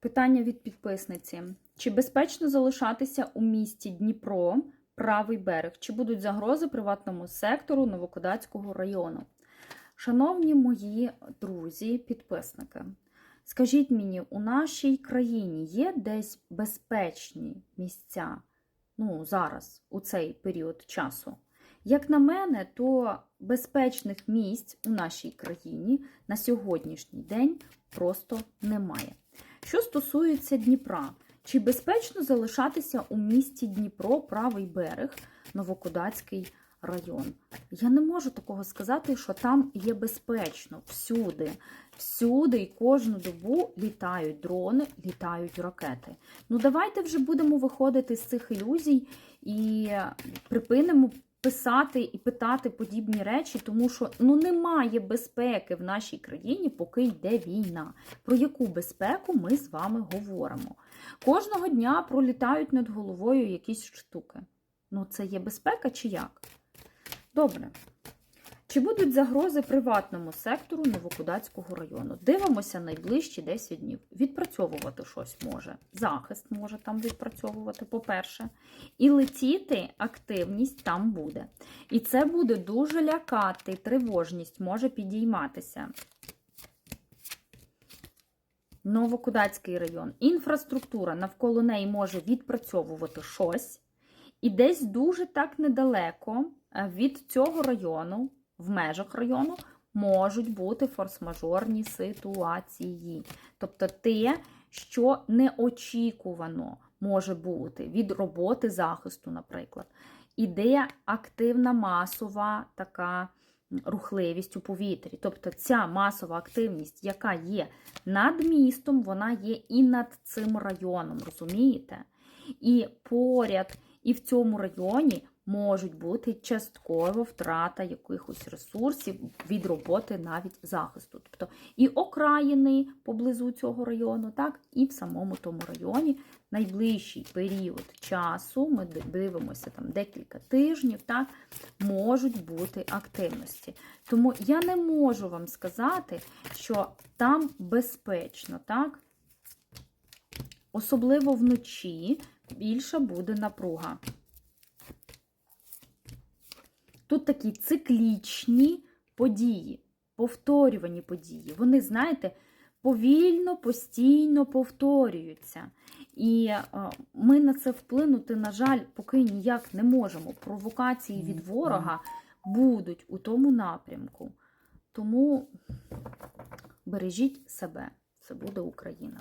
Питання від підписниці. Чи безпечно залишатися у місті Дніпро, правий берег? Чи будуть загрози приватному сектору Новокодацького району? Шановні мої друзі, підписники, скажіть мені, у нашій країні є десь безпечні місця ну, зараз, у цей період часу? Як на мене, то безпечних місць у нашій країні на сьогоднішній день просто немає. Що стосується Дніпра, чи безпечно залишатися у місті Дніпро, правий берег, Новокодацький район? Я не можу такого сказати, що там є безпечно всюди. Всюди і кожну добу літають дрони, літають ракети. Ну давайте вже будемо виходити з цих ілюзій і припинимо писати і питати подібні речі, тому що ну немає безпеки в нашій країні, поки йде війна. Про яку безпеку ми з вами говоримо? Кожного дня пролітають над головою якісь штуки. Ну, це є безпека чи як? Добре. Чи будуть загрози приватному сектору Новокудацького району? Дивимося найближчі 10 днів. Відпрацьовувати щось може. Захист може там відпрацьовувати, по-перше. І летіти активність там буде. І це буде дуже лякати, тривожність може підійматися. Новокудацький район. Інфраструктура навколо неї може відпрацьовувати щось. І десь дуже так недалеко від цього району, в межах району, можуть бути форс-мажорні ситуації. Тобто те, що неочікувано може бути від роботи захисту, наприклад. Іде активна масова така рухливість у повітрі. Тобто ця масова активність, яка є над містом, вона є і над цим районом, розумієте? І поряд, і в цьому районі можуть бути часткова втрата якихось ресурсів від роботи навіть захисту. Тобто і окраїни поблизу цього району, так, і в самому тому районі найближчий період часу, ми дивимося там декілька тижнів, так, можуть бути активності. Тому я не можу вам сказати, що там безпечно, так? Особливо вночі більша буде напруга. Тут такі циклічні події, повторювані події. Вони, знаєте, повільно, постійно повторюються. І ми на це вплинути, на жаль, поки ніяк не можемо. Провокації від ворога будуть у тому напрямку. Тому бережіть себе, це буде Україна.